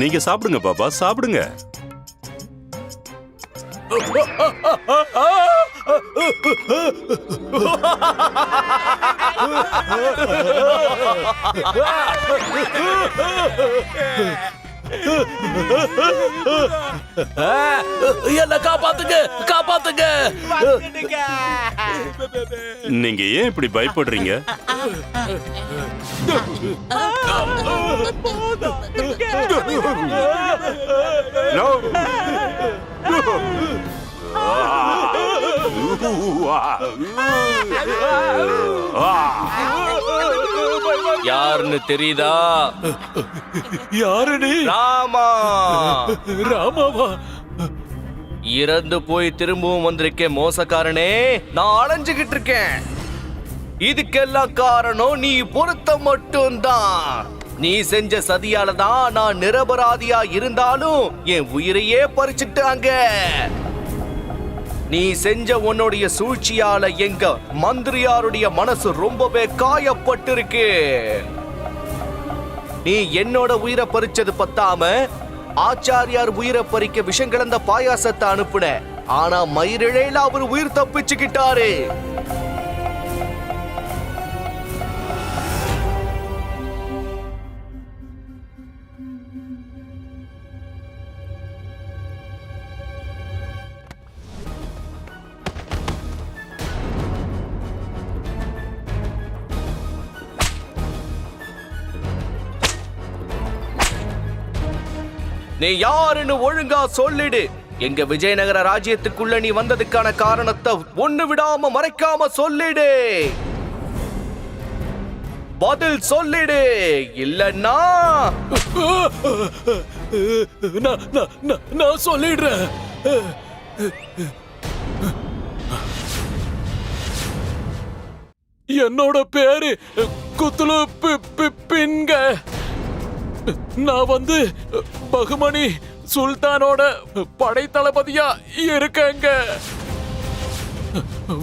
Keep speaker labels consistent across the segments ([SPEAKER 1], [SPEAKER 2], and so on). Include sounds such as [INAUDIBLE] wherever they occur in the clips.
[SPEAKER 1] நீங்க சாப்பிடுங்க பாபா சாப்பிடுங்க.
[SPEAKER 2] என்ன காப்பாத்துங்க காப்பாத்துங்க.
[SPEAKER 1] நீங்க ஏன் இப்படி பயப்படுறீங்க? No.
[SPEAKER 2] யாருன்னு தெரியுதா?
[SPEAKER 3] யாரு நீ
[SPEAKER 2] ராமா.
[SPEAKER 3] ராமாவா?
[SPEAKER 2] இறந்து போய் திரும்பவும் வந்திருக்கேன் மோசக்காரனே. நான் அலைஞ்சுகிட்டு இருக்கேன். இதுக்கெல்லாம் காரணம் நீ பொருத்தம் மட்டும்தான். நீ செஞ்ச சதியால தான் நான் நிரபராதியா இருந்தாலும் என் உயிரையே பறிச்சுட்டாங்க. நீ செஞ்ச உன்னுடைய சூழ்ச்சியால எங்க மந்திரியாருடைய மனசு ரொம்பவே காயப்பட்டிருக்கு. நீ என்னோட உயிரை பறிச்சது பத்தாம ஆச்சாரியார் உயிரை பறிக்க விஷம் கலந்த பாயாசத்தை அனுப்புன. ஆனா மயிரிழையில அவர் உயிர் தப்பிச்சுக்கிட்டாரு. நீ யாருன்னு ஒழுங்கா சொல்லிடு. எங்க விஜயநகர ராஜ்யத்துக்குள்ள நீ வந்ததுக்கான காரணத்தை ஒண்ணு விடாம மறைக்காம சொல்லிடு. பதில் சொல்லிடு. இல்லன்னா
[SPEAKER 3] நான் சொல்லிடுறேன். என்னோட பேரு குத்துலு பி- பின்க. நான் வந்து பகுமணி சுல்தானோட படைத்தளபதியா இருக்கேங்க.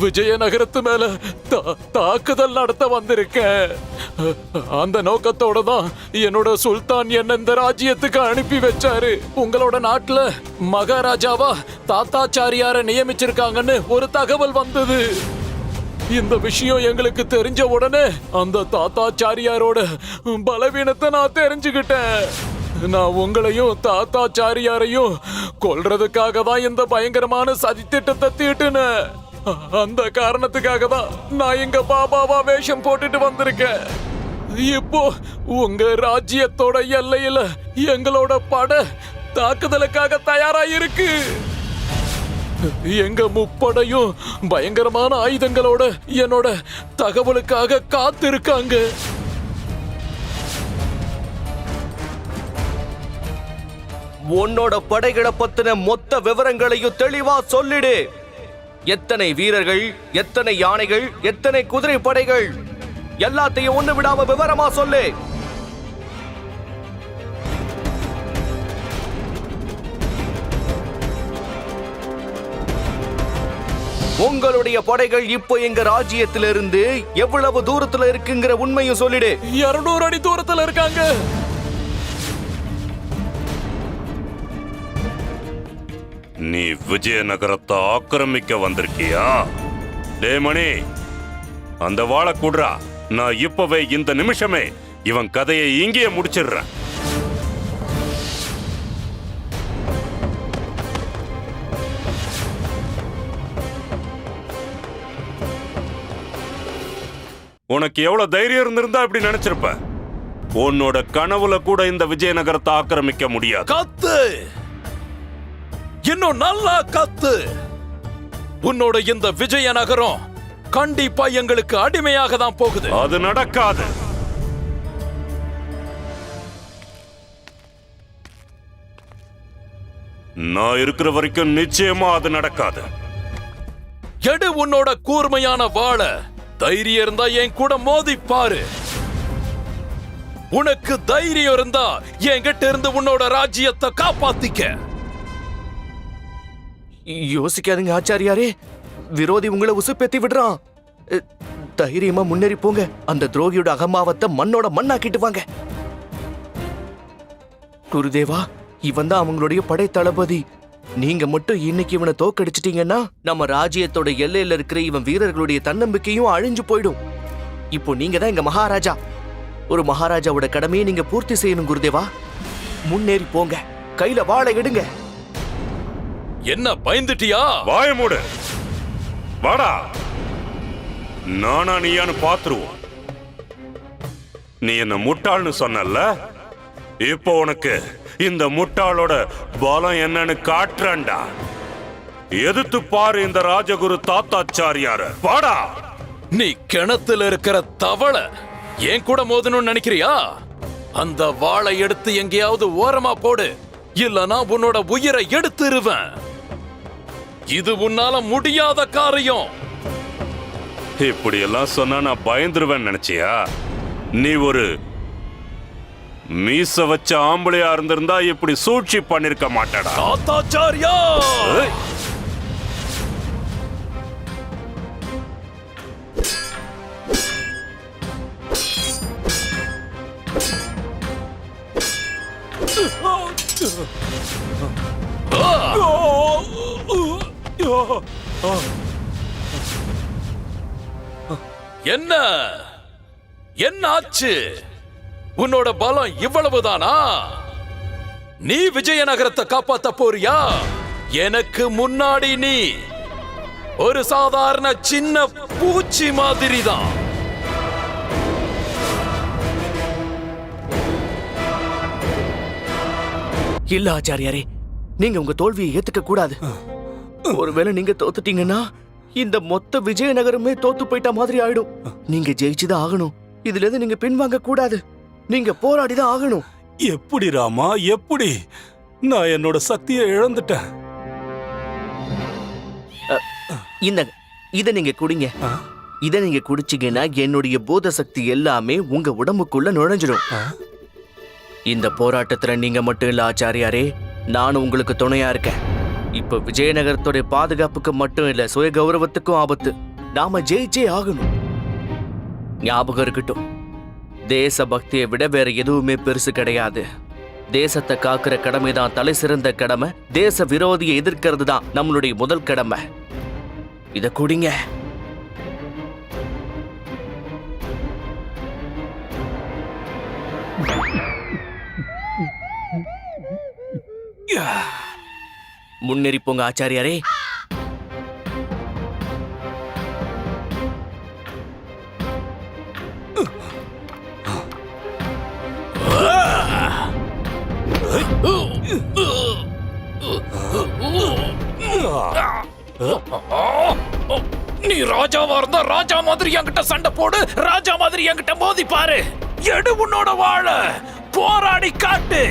[SPEAKER 3] விஜயநகரத்து மேல தா- தாக்குதல் நடத்த வந்திருக்கேன். அந்த நோக்கத்தோட தான் என்னோட சுல்தான் என்ன இந்த ராஜ்யத்துக்கு அனுப்பி வச்சாரு. உங்களோட நாட்டுல மகாராஜாவா தாத்தாச்சாரியார நியமிச்சிருக்காங்கன்னு ஒரு தகவல் வந்தது. இந்த விஷயம் எங்களுக்கு தெரிஞ்ச உடனே அந்த தாத்தாச்சாரியாரோட பலவீனத்தை நான் தெரிஞ்சுக்கிட்டேன். நான் உங்களையும் தாத்தாச்சாரியாரையும் கொல்றதுக்காக தான் இந்த பயங்கரமான சதித்திட்டத்தை தீட்டுனேன். அந்த காரணத்துக்காக தான் நான் எங்க பாபாவா வேஷம் போட்டுட்டு வந்திருக்கேன். இப்போ உங்க ராஜ்யத்தோட எல்லையில எங்களோட பட தாக்குதலுக்காக தயாரா இருக்கு. எங்க முப்படையும் பயங்கரமான ஆயுதங்களோட என்னோட தகவலுக்காக காத்திருக்காங்க.
[SPEAKER 2] உன்னோட படைகளை பத்தின மொத்த விவரங்களையும் தெளிவா சொல்லிடு. எத்தனை வீரர்கள் எத்தனை யானைகள் எத்தனை குதிரை படைகள் எல்லாத்தையும் ஒண்ணு விடாம விவரமா சொல்லு. உங்களுடைய படைகள் இப்போ எங்க ராஜ்யத்திலிருந்து எவ்வளவு தூரத்துல இருக்குங்கிற உண்மையும் சொல்லிடு.
[SPEAKER 3] இருநூறு அடி தூரத்துல இருக்காங்க.
[SPEAKER 1] நீ விஜயநகரத்தை ஆக்கிரமிக்க வந்திருக்கியா? டே மணி அந்த வாழை குடுறா. நான் இப்பவே இந்த நிமிஷமே இவன் கதையை இங்கேயே முடிச்சிடுறேன். உனக்கு எவ்வளவு தைரியம் இருந்திருந்தா இப்படி நினைச்சிருப்ப? உன்னோட கனவுல கூட இந்த விஜயநகரத்தை ஆக்கிரமிக்க முடியாது.
[SPEAKER 3] கத்து! இன்னும் நல்லா கத்து! உன்னோட இந்த விஜயநகரம் கண்டிப்பா எங்களுக்கு அடிமையாக தான் போகுது.
[SPEAKER 1] அது நடக்காது. நான் இருக்கிற வரைக்கும் நிச்சயமா அது நடக்காது.
[SPEAKER 3] எடு உன்னோட கூர்மையான வாழ தைரியம் இருந்தா என் கூட மோதி பாரு உனக்கு தைரியம் இருந்தா என்கிட்ட இருந்து உன்னோட ராஜ்யத்தை காப்பாத்திக்க.
[SPEAKER 2] யோசிக்காதீங்க ஆச்சாரியாரே. விரோதி உங்களை உசுப்பேத்தி விடுறான். தைரியமா முன்னேறி போங்க. அந்த துரோகியோட அகம்பாவத்தை மண்ணோட மண்ணாக்கிட்டு வாங்க. குருதேவா இவன் தான் அவங்களுடைய படை தளபதி நீங்க மட்டும் இன்னைக்கு இவனை தோக்கடிச்சிட்டீங்கன்னா நம்ம ராஜ்யத்தோட எல்லையில இருக்கிற இவன் வீரர்களுடைய தன்னம்பிக்கையும் அழிஞ்சு போயிடும். இப்போ நீங்க தான் எங்க மகாராஜா. ஒரு மகாராஜாவோட கடமையை நீங்க பூர்த்தி செய்யணும் குருதேவா. முன்னேறி போங்க. கையில வாழை எடுங்க.
[SPEAKER 4] என்ன பயந்துட்டியா?
[SPEAKER 1] வாய மூடு. வாடா. நானா நீயான்னு பாத்துருவோம். நீ என்ன முட்டாள்னு சொன்னல்ல? இப்போ உனக்கு இந்த முட்டாளோட பலம் என்னன்னு காட்டுறேன்டா. எதிர்த்து பாரு இந்த ராஜகுரு தாத்தாச்சாரியார. வாடா.
[SPEAKER 4] நீ கிணத்துல இருக்கிற தவளை ஏன் கூட மோதணும்னு நினைக்கிறியா? அந்த வாளை எடுத்து எங்கேயாவது ஓரமா போடு. இல்லனா உன்னோட உயிரை எடுத்துருவேன். இது உன்னால முடியாத காரியம்.
[SPEAKER 1] இப்படி எல்லாம் சொன்னா நான் பயந்துருவேன் நினைச்சியா? நீ ஒரு மீச வச்ச ஆம்பளையா இருந்திருந்தா இப்படி சூழ்ச்சி பண்ணிருக்க மாட்டடா.
[SPEAKER 4] தாத்தாச்சாரியா. என்ன? என்ன ஆச்சு? உன்னோட பலம் இவ்வளவுதானா? நீ விஜயநகரத்தை காப்பாத்த போறியா? எனக்கு முன்னாடி நீ ஒரு சாதாரண சின்ன பூச்சி மாதிரி தான்
[SPEAKER 2] இல்ல ஆச்சாரியாரே நீங்க உங்க தோல்வியை ஏத்துக்க கூடாது. ஒருவேளை நீங்க தோத்துட்டீங்கன்னா இந்த மொத்த விஜயநகரமே தோத்து போயிட்ட மாதிரி ஆயிடும். நீங்க ஜெயிச்சுதான் ஆகணும். இதுல இருந்து நீங்க பின்வாங்க கூடாது. நீங்க போராடிதான் ஆகணும்.
[SPEAKER 5] எப்படி ராமா எப்படி? நான் என்னோட சக்தியை இழந்துட்டேன்.
[SPEAKER 2] இந்த இத நீங்க குடிங்க. இத நீங்க குடிச்சீங்கன்னா என்னுடைய பூத சக்தி எல்லாமே உங்க உடம்புக்குள்ள நுழைஞ்சிடும் இந்த போராட்டத்துல நீங்க மட்டும் இல்ல ஆச்சாரியாரே நானும் உங்களுக்கு துணையா இருக்கேன். இப்ப விஜயநகரத்துடைய பாதுகாப்புக்கு மட்டும் இல்ல சுய கௌரவத்துக்கும் ஆபத்து. நாம ஜெயிச்சே ஆகணும். ஞாபகம் இருக்கட்டும். தேச பக்தியை விட வேற எதுவுமே பெருசு கிடையாது. தேசத்தை காக்குற கடமை தான் தலை சிறந்த கடமை. தேச விரோதியை எதிர்க்கிறது தான் நம்மளுடைய முதல் கடமை. இத குடிங்க. முன்னேறி போங்க ஆச்சாரியாரே.
[SPEAKER 4] ராஜாவா இருந்தா ராஜா மாதிரி என்கிட்ட சண்டை போடு ராஜா மாதிரி என்கிட்ட மோதி பாரு எடு உன்னோட வாழ போராடி காட்டு.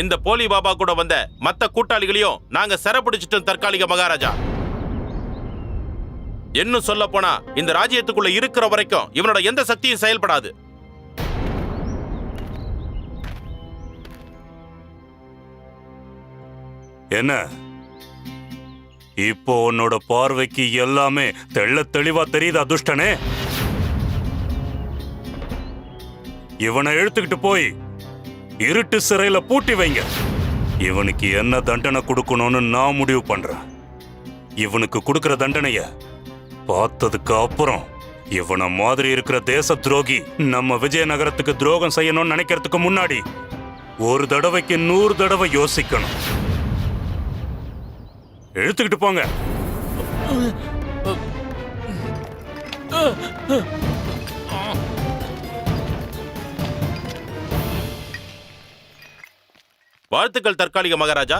[SPEAKER 6] இந்த போலி பாபா கூட வந்த மத்த கூட்டாளிகளையும் நாங்க சிறப்பிடிச்சிட்டோம் தற்காலிக மகாராஜா. இன்னும் சொல்ல போனா இந்த ராஜ்யத்துக்குள்ள இருக்கிற வரைக்கும் இவனோட எந்த சக்தியும் செயல்படாது.
[SPEAKER 1] என்ன? இப்போ உன்னோட பார்வைக்கு எல்லாமே தெள்ள தெளிவா தெரியுது அதுஷ்டனே. இவனை இழுத்துக்கிட்டு போய் இருட்டு சிறையில பூட்டி வைங்க. இவனுக்கு என்ன தண்டனை கொடுக்கணும்னு நான் முடிவு பண்றேன். இவனுக்கு கொடுக்கிற தண்டனைய பார்த்ததுக்கு அப்புறம் இவனை மாதிரி இருக்கிற தேச துரோகி நம்ம விஜயநகரத்துக்கு துரோகம் செய்யணும்னு நினைக்கிறதுக்கு முன்னாடி ஒரு தடவைக்கு நூறு தடவை யோசிக்கணும். இழுத்துக்கிட்டு போங்க.
[SPEAKER 6] வாழ்த்துக்கள் தற்காலிக மகாராஜா.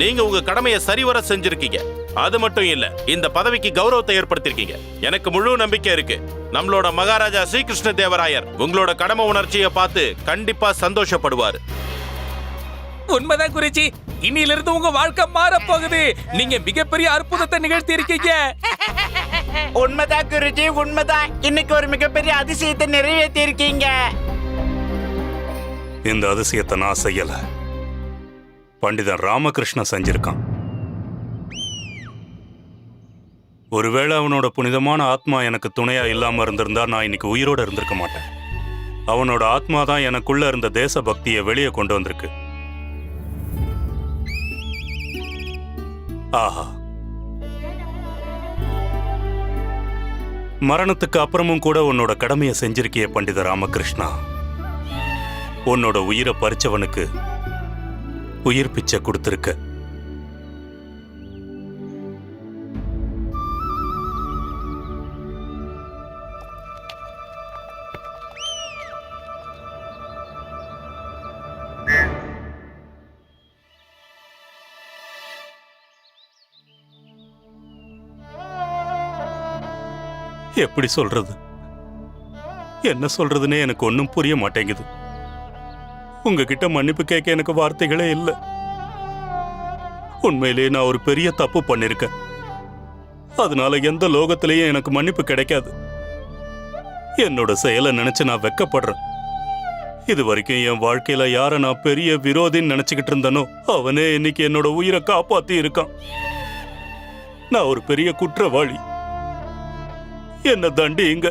[SPEAKER 6] நீங்க உங்க கடமையை சரிவர செஞ்சிருக்கீங்க. அது மட்டும் இல்ல இந்த பதவிக்கு கௌரவத்தை ஏற்படுத்திருக்கீங்க. எனக்கு முழு நம்பிக்கை இருக்கு. நம்மளோட மகாராஜா ஸ்ரீகிருஷ்ண தேவராயர் உங்களோட கடமை உணர்ச்சியை பார்த்து கண்டிப்பா சந்தோஷப்படுவாரு.
[SPEAKER 7] உண்மைதான் குருஜி. இன்னில இருந்து உங்க வாழ்க்கை மாற போகுது. நீங்க மிகப்பெரிய அற்புதத்தை நிகழ்த்தி இருக்கீங்க
[SPEAKER 8] உண்மைதான் குருஜி உண்மைதான். இன்னைக்கு ஒரு மிகப்பெரிய அதிசயத்தை நிறைவேற்றி இருக்கீங்க
[SPEAKER 1] இந்த அதிசயத்தை நான் செய்யல. பண்டிதன் ராமகிருஷ்ணன் செஞ்சிருக்கான். ஒருவேளை அவனோட புனிதமான ஆத்மா எனக்கு துணையா இல்லாம இருந்திருந்தா நான் இன்னைக்கு உயிரோட இருந்திருக்க மாட்டேன். அவனோட ஆத்மா தான் எனக்குள்ள இருந்த தேச பக்தியை வெளியே கொண்டு வந்திருக்கு. ஆஹா. மரணத்துக்கு அப்புறமும் கூட உன்னோட கடமையை செஞ்சிருக்கிய பண்டித ராமகிருஷ்ணா. உன்னோட உயிரை பறிச்சவனுக்கு உயிர் பிச்சை கொடுத்துருக்க. எப்படி சொல்றது? என்ன சொல்றதுன்னே எனக்கு ஒன்றும் புரிய மாட்டேங்குது. உங்ககிட்ட மன்னிப்பு கேட்க எனக்கு வார்த்தைகளே இல்லை. உண்மையிலேயே நான் ஒரு பெரிய தப்பு பண்ணிருக்கேன். அதனால எந்த லோகத்திலையும் எனக்கு மன்னிப்பு கிடைக்காது. என்னோட செயலை நினைச்சு நான் வெக்கப்படுறேன். இது வரைக்கும் என் வாழ்க்கையில யார நான் பெரிய விரோதின்னு நினைச்சுக்கிட்டு இருந்தனோ அவனே இன்னைக்கு என்னோட உயிரை காப்பாத்தி இருக்கான். நான் ஒரு பெரிய குற்றவாளி. என்ன தண்டிங்க?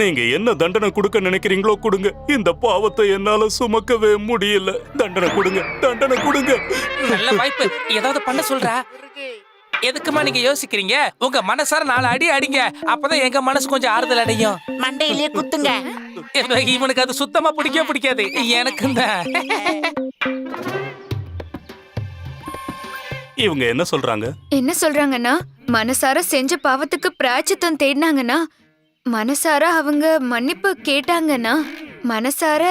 [SPEAKER 1] நீங்க என்ன தண்டனை கொடுக்க நினைக்கிறீங்களோ கொடுங்க. இந்த பாவத்தை என்னால சுமக்கவே முடியல. தண்டனை கொடுங்க தண்டனை கொடுங்க.
[SPEAKER 7] நல்ல வாய்ப்பு. ஏதாவது பண்ண சொல்றா? எதுக்குமா நீங்க யோசிக்கிறீங்க? உங்க மனசார நாலு அடி அடிங்க. அப்பதான் எங்க மனசு கொஞ்சம் ஆறுதல் அடையும்.
[SPEAKER 8] மண்டையிலேயே குத்துங்க.
[SPEAKER 7] இவனுக்கு அது சுத்தமா பிடிக்கவே பிடிக்காது. எனக்கு தான்
[SPEAKER 1] இவங்க என்ன சொல்றாங்க?
[SPEAKER 9] என்ன சொல்றாங்கன்னா மனசார செஞ்ச பாவத்துக்கு பிராச்சித்தம் தேடினாங்கன்னா மனசார அவங்க மன்னிப்பு கேட்டாங்கன்னா மனசார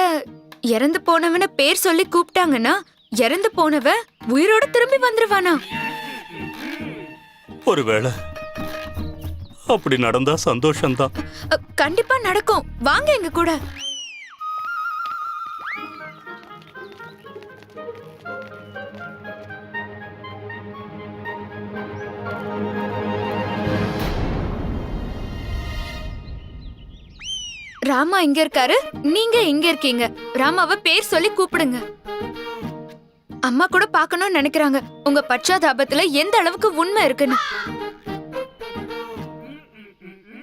[SPEAKER 9] இறந்து போனவன பேர் சொல்லி கூப்பிட்டாங்கன்னா இறந்து போனவன் உயிரோட திரும்பி வந்துருவானா?
[SPEAKER 1] ஒருவேளை அப்படி நடந்தா சந்தோஷம்தான்.
[SPEAKER 9] அ, கண்டிப்பா நடக்கும். வாங்க எங்க கூட. ராமா இங்க இருக்காரு? நீங்க இங்க இருக்கீங்க. ராமாவை பேர் சொல்லி கூப்பிடுங்க. அம்மா கூட பார்க்கணும்னு நினைக்கிறாங்க. உங்க பச்சாதாபத்துல எந்த அளவுக்கு உண்மை இருக்குன்னு.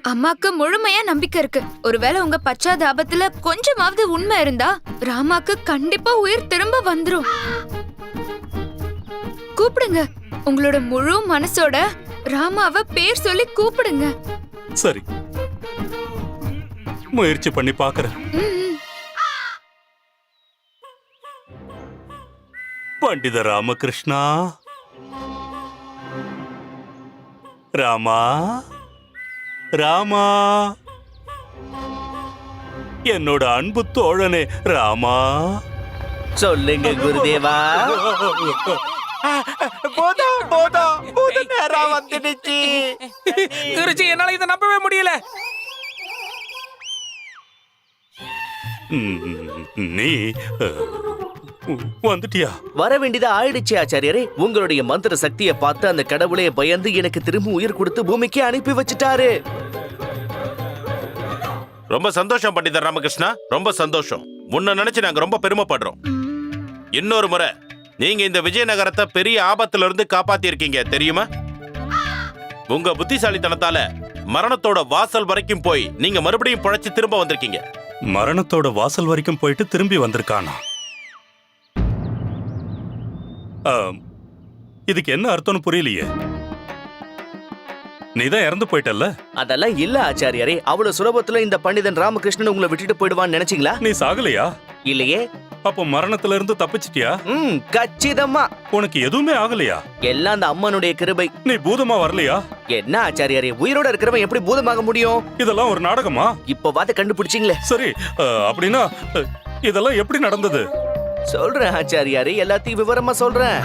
[SPEAKER 9] அம்மாக்கு முழுமையா நம்பிக்கை இருக்கு. ஒருவேளை உங்க பச்சாதாபத்துல கொஞ்சமாவது உண்மை இருந்தா ராமாக்கு கண்டிப்பா உயிர் திரும்ப வந்துரும். கூப்பிடுங்க. உங்களோட முழு மனசோட ராமாவை பேர் சொல்லி கூப்பிடுங்க.
[SPEAKER 1] சரி. முயற்சி பண்ணி
[SPEAKER 9] ம்.
[SPEAKER 1] பண்டித ராமகிருஷ்ணா. ராமா. ராமா. என்னோட அன்பு தோழனே ராமா.
[SPEAKER 2] சொல்லுங்க குருதேவா.
[SPEAKER 8] போதும் போதும் பூத நேரம் வந்துடுச்சு.
[SPEAKER 7] குருஜி என்னால இதை நம்பவே முடியல.
[SPEAKER 1] நீ வந்துட்டியா
[SPEAKER 2] வர வேண்டியதா ஆயிடுச்சு ஆச்சாரியரே உங்களுடைய மந்திர சக்தியை பார்த்து அந்த கடவுளே பயந்து எனக்கு திரும்ப உயிர் கொடுத்து பூமிக்கு அனுப்பி வச்சுட்டாரு
[SPEAKER 6] ரொம்ப சந்தோஷம் பண்டிதர் ராமகிருஷ்ணா ரொம்ப சந்தோஷம் உன்னை நினைச்சு நாங்க ரொம்ப பெருமைப்படுறோம் இன்னொரு முறை நீங்க இந்த விஜயநகரத்தை பெரிய ஆபத்துல இருந்து காப்பாத்தி இருக்கீங்க தெரியுமா உங்க புத்திசாலித்தனத்தால மரணத்தோட வாசல் வரைக்கும் போய் நீங்க மறுபடியும் பழைச்சு திரும்ப வந்திருக்கீங்க
[SPEAKER 1] மரணத்தோட வாசல் வரைக்கும் போயிட்டு திரும்பி வந்திருக்கானா? இதுக்கு என்ன அர்த்தம்னு புரியலையே. நீதான் இறந்து போயிட்டல்ல?
[SPEAKER 2] அதெல்லாம் இல்ல ஆச்சாரியரே. அவ்வளவு சுலபத்துல இந்த பண்டிதன் ராமகிருஷ்ணன் உங்களை விட்டுட்டு போயிடுவான்னு நினைச்சீங்களா?
[SPEAKER 1] நீ சாகலையா?
[SPEAKER 2] இல்லையே.
[SPEAKER 1] அப்போ மரணத்துல இருந்து தப்பிச்சிட்டியா?
[SPEAKER 2] ம் கச்சிதமா.
[SPEAKER 1] உனக்கு எதுவுமே ஆகலையா?
[SPEAKER 2] எல்லாம் அந்த அம்மனுடைய கிருபை.
[SPEAKER 1] நீ பூதமா வரலையா?
[SPEAKER 2] என்ன ஆச்சாரியாரே உயிரோட இருக்கிறவன் எப்படி பூதமாக முடியும்?
[SPEAKER 1] இதெல்லாம் ஒரு நாடகமா?
[SPEAKER 2] இப்ப பார்த்து கண்டுபிடிச்சீங்களே.
[SPEAKER 1] சரி அஹ், அப்படின்னா அஹ், இதெல்லாம் எப்படி நடந்தது?
[SPEAKER 2] சொல்றேன் ஆச்சாரியாரே எல்லாத்தையும் விவரமா சொல்றேன்.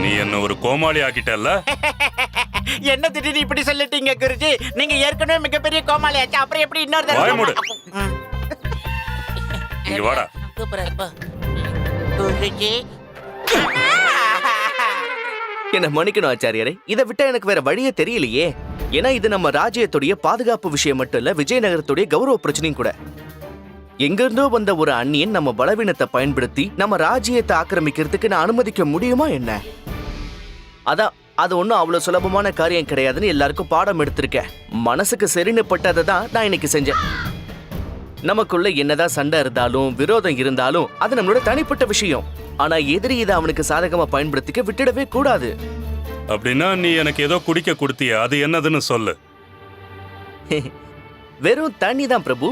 [SPEAKER 1] நீ என்ன ஒரு கோமாளி ஆக்கிட்டல்ல? [LAUGHS]
[SPEAKER 8] என்ன திடீர்னு இப்படி சொல்லிட்டீங்க குருஜி? நீங்க ஏற்கனவே மிகப்பெரிய கோமாளியாச்சு அப்புறம் எப்படி இன்னொரு
[SPEAKER 1] மூடு.
[SPEAKER 8] தடவை ம்.
[SPEAKER 1] இங்க வாடா.
[SPEAKER 8] குருஜி.
[SPEAKER 2] என்ன மன்னிக்கணும் ஆச்சாரியரே. இதை விட்டா எனக்கு வேற வழியே தெரியலையே. ஏன்னா இது நம்ம ராஜ்யத்துடைய பாதுகாப்பு விஷயம் மட்டும் இல்ல விஜயநகரத்துடைய கௌரவ பிரச்சனையும் கூட. எங்கிருந்தோ வந்த ஒரு அந்நியன் நம்ம பலவீனத்தை பயன்படுத்தி நம்ம ராஜ்யத்தை ஆக்கிரமிக்கிறதுக்கு நான் அனுமதிக்க முடியுமா என்ன? அதான் அது ஒன்றும் அவ்வளவு சுலபமான காரியம் கிடையாதுன்னு எல்லாருக்கும் பாடம் எடுத்திருக்கேன். மனசுக்கு சரின்னு பட்டதை தான் நான் இன்னைக்கு செஞ்சேன். நமக்குள்ள என்னதான் சண்டை இருந்தாலும் விரோதம் இருந்தாலும் அது நம்மளோட தனிப்பட்ட விஷயம். ஆனா எதிரி இதை அவனுக்கு சாதகமா பயன்படுத்திக்க விட்டுடவே கூடாது.
[SPEAKER 1] அப்படின்னா நீ எனக்கு ஏதோ குடிக்க கொடுத்திய? அது என்னதுன்னு சொல்லு. [LAUGHS]
[SPEAKER 2] வெறும் தண்ணி தான் பிரபு.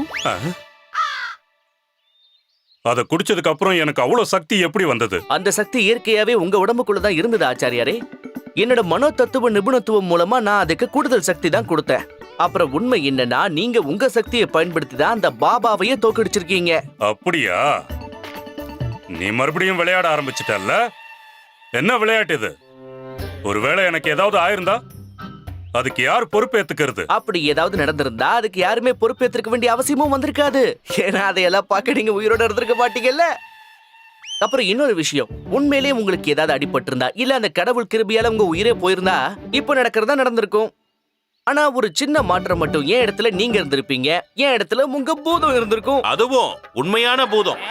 [SPEAKER 1] அதை குடிச்சதுக்கு அப்புறம் எனக்கு அவ்வளவு சக்தி எப்படி வந்தது?
[SPEAKER 2] அந்த சக்தி இயற்கையாவே உங்க உடம்புக்குள்ள தான் இருந்தது ஆச்சாரியாரே. என்னோட மனோ தத்துவ நிபுணத்துவம் மூலமா நான் அதுக்கு கூடுதல் சக்தி தான் கொடுத்தேன். அப்புறம் உண்மை என்னன்னா நீங்க உங்க சக்தியை பயன்படுத்தி தான் அந்த பாபாவையே தோக்கடிச்சிருக்கீங்க
[SPEAKER 1] அப்படியா? நீ மறுபடியும் விளையாட ஆரம்பிச்சிட்டல்ல? என்ன விளையாட்டு இது? ஒருவேளை எனக்கு ஏதாவது ஆயிருந்தா? அதுக்கு யார் பொறுப்பேத்துக்கிறது?
[SPEAKER 2] அப்படி ஏதாவது நடந்திருந்தா அதுக்கு யாருமே பொறுப்பேற்றிருக்க வேண்டிய அவசியமும் வந்திருக்காது. ஏன்னா அதையெல்லாம் பார்க்க நீங்க உயிரோட இருந்திருக்க மாட்டீங்கல்ல? அப்புறம் இன்னொரு விஷயம். உண்மையிலேயே உங்களுக்கு ஏதாவது அடிபட்டிருந்தா இல்ல அந்த கடவுள் கிருபியால உங்க உயிரே போயிருந்தா இப்போ நடக்கிறதா நடந்திருக்கும். ஆனா ஒரு சின்ன மாற்றம் மட்டும் என் இடத்துல நீங்க இருந்திருப்பீங்க? என் இடத்துல உங்க பூதம் இருந்திருக்கும்?
[SPEAKER 6] அதுவும் உண்மையான பூதம்.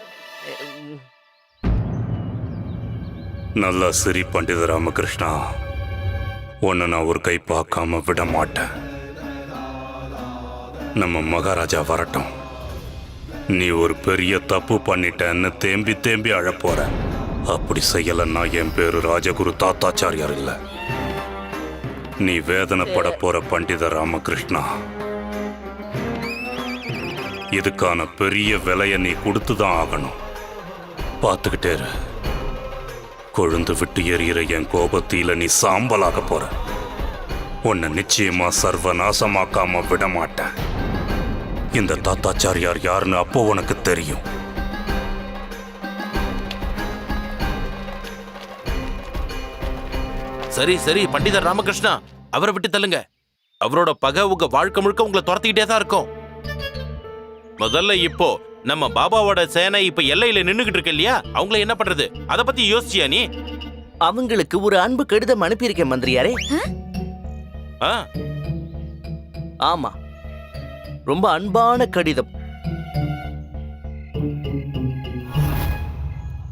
[SPEAKER 6] [LAUGHS]
[SPEAKER 1] நல்லா சரி பண்டித ராமகிருஷ்ணா உன்னை நான் ஒரு கை பார்க்காம விட மாட்டேன். நம்ம மகாராஜா வரட்டும். நீ ஒரு பெரிய தப்பு பண்ணிட்டேன்னு தேம்பி தேம்பி அழப்போற. அப்படி செய்யலன்னா என் பேரு ராஜகுரு தாத்தாச்சாரியார் இல்ல. நீ வேதனைப்பட போற பண்டித ராமகிருஷ்ணா. இதுக்கான பெரிய விலையை நீ கொடுத்து தான் ஆகணும். பார்த்துக்கிட்டே இரு. கொழுந்து விட்டு எறிகிற என் கோபத்தில நீ சாம்பலாக போற. உன்னை நிச்சயமா சர்வநாசமாக்காம விட மாட்டேன் இந்த தாத்தாச்சாரியார் யாருன்னு அப்போ உனக்கு தெரியும்.
[SPEAKER 6] சரி சரி பண்டிதர் ராமகிருஷ்ணா அவரை விட்டு தள்ளுங்க. அவரோட பகை உங்க வாழ்க்கை முழுக்க உங்களை துரத்திக்கிட்டே தான் இருக்கும். முதல்ல இப்போ நம்ம பாபாவோட சேனை இப்ப எல்லையில நின்னுகிட்டு இருக்கு இல்லையா? அவங்கள என்ன பண்றது? அத பத்தி யோசிச்சியா நீ?
[SPEAKER 2] அவங்களுக்கு ஒரு அன்பு கடிதம் அனுப்பியிருக்கேன் மந்திரியாரே.
[SPEAKER 6] ஆ,
[SPEAKER 2] ஆமா. ரொம்ப அன்பான கடிதம்.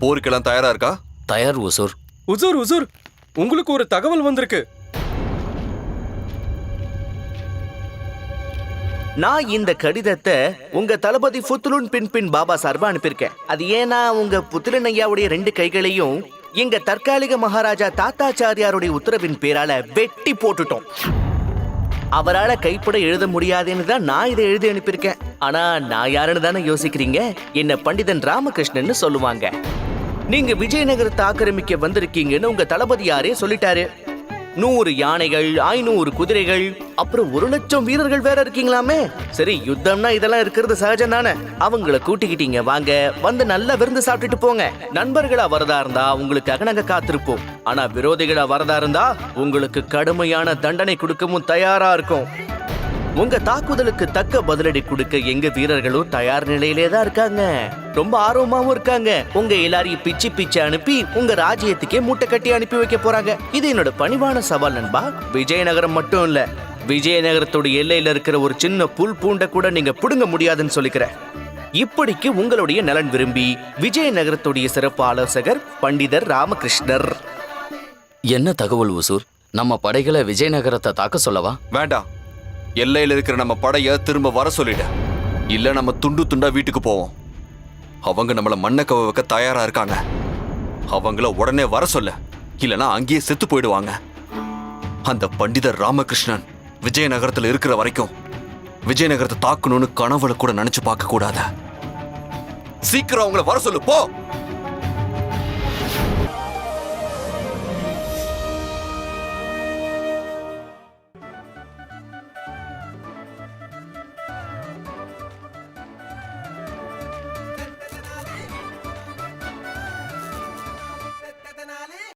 [SPEAKER 10] போருக்கெல்லாம் தயாரா இருக்கா?
[SPEAKER 2] தயார் ஒசூர்
[SPEAKER 11] உசூர் உசூர். உங்களுக்கு ஒரு தகவல் வந்திருக்கு.
[SPEAKER 2] நான் இந்த கடிதத்தை உங்க தளபதி புத்துலுன் பின் பின் பாபா சார்பா அனுப்பியிருக்கேன். அது ஏன்னா உங்க புத்திரன் ஐயாவுடைய ரெண்டு கைகளையும் எங்க தற்காலிக மகாராஜா தாத்தாச்சாரியாருடைய உத்தரவின் பேரால வெட்டி போட்டுட்டோம். அவரால கைப்பட எழுத முடியாதுன்னு தான் நான் இதை எழுதி அனுப்பியிருக்கேன். ஆனா நான் யாருன்னு தானே யோசிக்கிறீங்க? என்ன பண்டிதன் ராமகிருஷ்ணன்னு சொல்லுவாங்க. நீங்க விஜயநகரத்தை ஆக்கிரமிக்க வந்திருக்கீங்கன்னு உங்க தளபதியாரே சொல்லிட்டாரு. நூறு யானைகள் ஐநூறு குதிரைகள் அப்புறம் ஒரு லட்சம் வீரர்கள் வேற இருக்கீங்களாமே? சரி யுத்தம்னா இதெல்லாம் இருக்கிறது சகஜம் தானே அவங்கள கூட்டிக்கிட்டீங்க வாங்க. வந்து நல்லா விருந்து சாப்பிட்டுட்டு போங்க. நண்பர்களா வரதா இருந்தா உங்களுக்காக நாங்க காத்திருப்போம். ஆனா விரோதிகளா வரதா இருந்தா உங்களுக்கு கடுமையான தண்டனை கொடுக்கவும் தயாரா இருக்கும். உங்க தாக்குதலுக்கு தக்க பதிலடி கொடுக்க எங்க வீரர்களும் தயார் நிலையிலே தான் இருக்காங்க. ரொம்ப ஆர்வமாவும் இருக்காங்க. உங்க எல்லாரையும் பிச்சு பிச்சு அனுப்பி உங்க ராஜ்யத்துக்கே மூட்டை கட்டி அனுப்பி வைக்க போறாங்க. இது என்னோட பணிவான சவால் நண்பா. விஜயநகரம் மட்டும் இல்ல விஜயநகரத்தோட எல்லையில இருக்கிற ஒரு சின்ன புல் பூண்டை கூட நீங்க பிடுங்க முடியாதுன்னு சொல்லிக்கிறேன். இப்படிக்கு உங்களுடைய நலன் விரும்பி விஜயநகரத்துடைய சிறப்பு ஆலோசகர் பண்டிதர் ராமகிருஷ்ணர்.
[SPEAKER 12] என்ன தகவல் ஒசூர் நம்ம படைகளை விஜயநகரத்தை தாக்க சொல்லவா?
[SPEAKER 10] வேண்டாம். எல்லையில இருக்கிற நம்ம படைய திரும்ப வர சொல்லிடு இல்ல நம்ம துண்டு துண்டா வீட்டுக்கு போவோம். அவங்க நம்மள கவ வைக்க தயாரா இருக்காங்க. அவங்கள உடனே வர சொல்ல. இல்லனா அங்கேயே செத்து போயிடுவாங்க. அந்த பண்டிதர் ராமகிருஷ்ணன் விஜயநகரத்தில் இருக்கிற வரைக்கும் விஜயநகரத்தை தாக்கணும்னு கனவுல கூட நினைச்சு பார்க்க கூடாத. சீக்கிரம் அவங்கள வர சொல்லு போ!